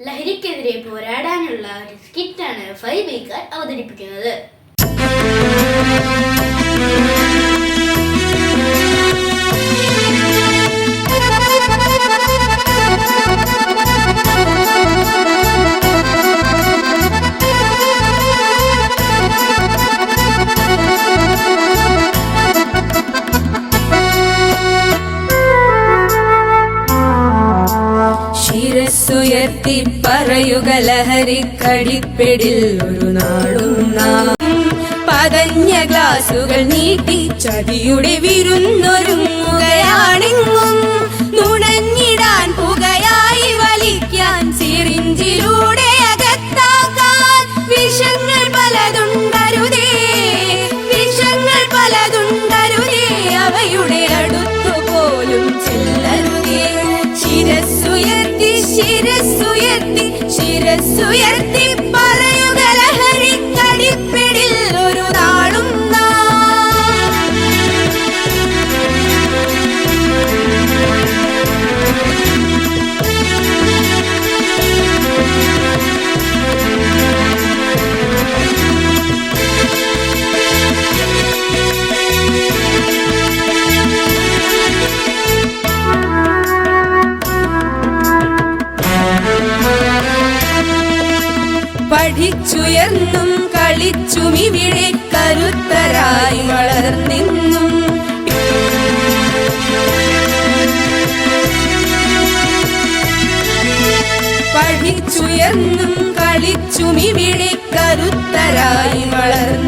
ലഹരിക്കെതിരെ പോരാടാനുള്ള ഒരു സ്കിറ്റാണ് ഫൈവ് ബീക്കാർ അവതരിപ്പിക്കുന്നത് ശിരസ്സുയർത്തി പറയുക ലഹരിക്കടിപ്പെടിൽ ഒരു നാടും പതഞ്ഞ ഗ്ലാസുകൾ നീട്ടി ചതിയുടെ വിരുന്നൊരുങ്ങുകയാണെങ്ങും. നുണഞ്ഞിടാൻ പുകയായി വലിക്കാൻ സിറിഞ്ചിലൂടെ അകത്താക്കാൻ വിഷങ്ങൾ പലതുണ്ടരുതേ ശിരസ്സുയർത്തി ശിരസ്സുയർത്തി പഠിച്ചുയർന്നും കളിച്ചും ഇവിടെ കരുത്തരായി വളർന്നിന്നും. പഠിച്ചുയർന്നും കളിച്ചും ഇവിടെ കരുത്തരായി വളർന്നിന്നും.